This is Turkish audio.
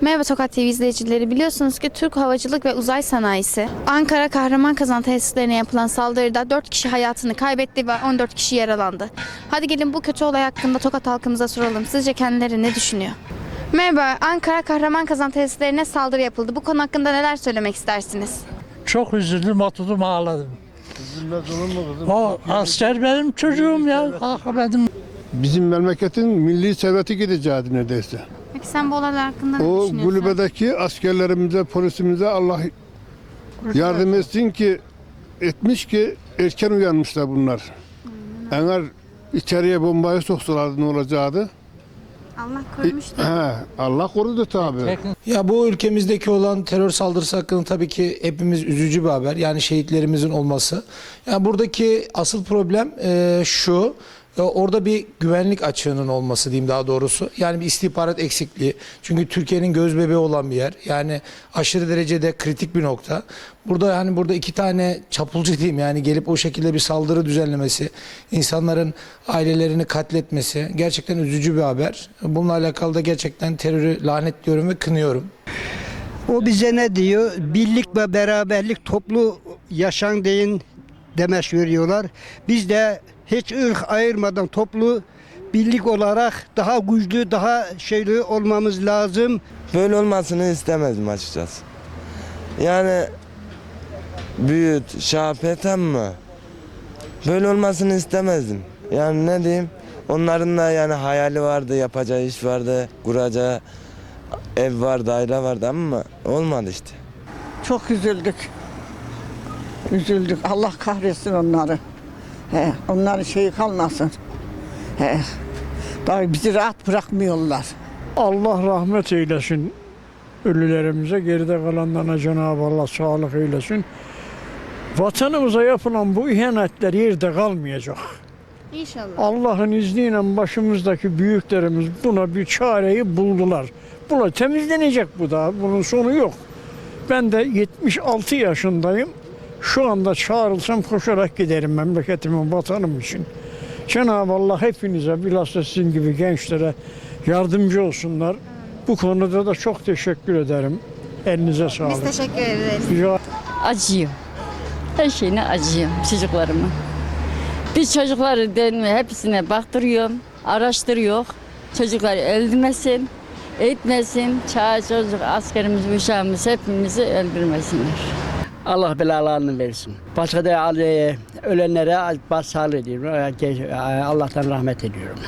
Merhaba Tokat TV izleyicileri. Biliyorsunuz ki Türk Havacılık ve Uzay Sanayisi Ankara Kahraman tesislerine yapılan saldırıda 4 kişi hayatını kaybetti ve 14 kişi yaralandı. Hadi gelin bu kötü olay hakkında Tokat halkımıza soralım. Sizce kendileri ne düşünüyor? Merhaba, Ankara Kahraman tesislerine saldırı yapıldı. Bu konu hakkında neler söylemek istersiniz? Çok üzüldüm, oturdum ağladım. O asker benim çocuğum ya. Ah benim. Bizim memleketin milli serveti gideceği neredeyse. Peki sen bu olaylar hakkında ne O düşünüyorsun? kulübedeki askerlerimize, polisimize Allah yardım etsin ki etmiş ki erken uyanmışlar bunlar. Eğer içeriye bombayı soksalardı ne olacaktı? Allah korumuştur. He, Allah korudu tabi. Ya bu ülkemizdeki olan terör saldırısı hakkında tabii ki hepimiz üzücü bir haber. Yani şehitlerimizin olması. Yani buradaki asıl problem e, şu. E, Orada bir güvenlik açığının olması diyeyim daha doğrusu. Yani bir istihbarat eksikliği. Çünkü Türkiye'nin göz bebeği olan bir yer. Yani aşırı derecede kritik bir nokta. Burada hani burada iki tane çapulcu diyeyim yani gelip o şekilde bir saldırı düzenlemesi, insanların ailelerini katletmesi gerçekten üzücü bir haber. Bununla alakalı da gerçekten terörü lanetliyorum ve kınıyorum. O bize ne diyor? Birlik ve beraberlik toplu yaşam deyin demeç veriyorlar. Biz de hiç ırk ayırmadan toplu birlik olarak daha güçlü, daha şeyli olmamız lazım. Böyle olmasını istemezdim açıkçası. Yani büyüt, şahapet ama böyle olmasını istemezdim. Yani ne diyeyim? Onların da yani hayali vardı, yapacağı iş vardı, kuracağı ev vardı, aile vardı ama olmadı işte. Çok üzüldük. Üzüldük. Allah kahretsin onları. He, onların şeyi kalmasın. He. Daha bizi rahat bırakmıyorlar. Allah rahmet eylesin ölülerimize. Geride kalanlarına Cenab-ı Allah sağlık eylesin. Vatanımıza yapılan bu ihanetler yerde kalmayacak. İnşallah. Allah'ın izniyle başımızdaki büyüklerimiz buna bir çareyi buldular. Buna temizlenecek bu da. Bunun sonu yok. Ben de 76 yaşındayım. Şu anda çağrılsam koşarak giderim memleketimin, vatanım için. Cenab-ı Allah hepinize, bilhassa sizin gibi gençlere yardımcı olsunlar. Bu konuda da çok teşekkür ederim. Elinize Biz sağlık. teşekkür ederiz. Rica acıyor. Her şeyine acıyorum çocuklarıma. Biz çocukları denme hepsine baktırıyorum, araştırıyor. Çocuklar öldürmesin, etmesin. Çağ çocuk askerimiz, uşağımız hepimizi öldürmesinler. Allah belalarını versin. Başka da e, ölenlere başsağlığı ediyorum. Allah'tan rahmet ediyorum.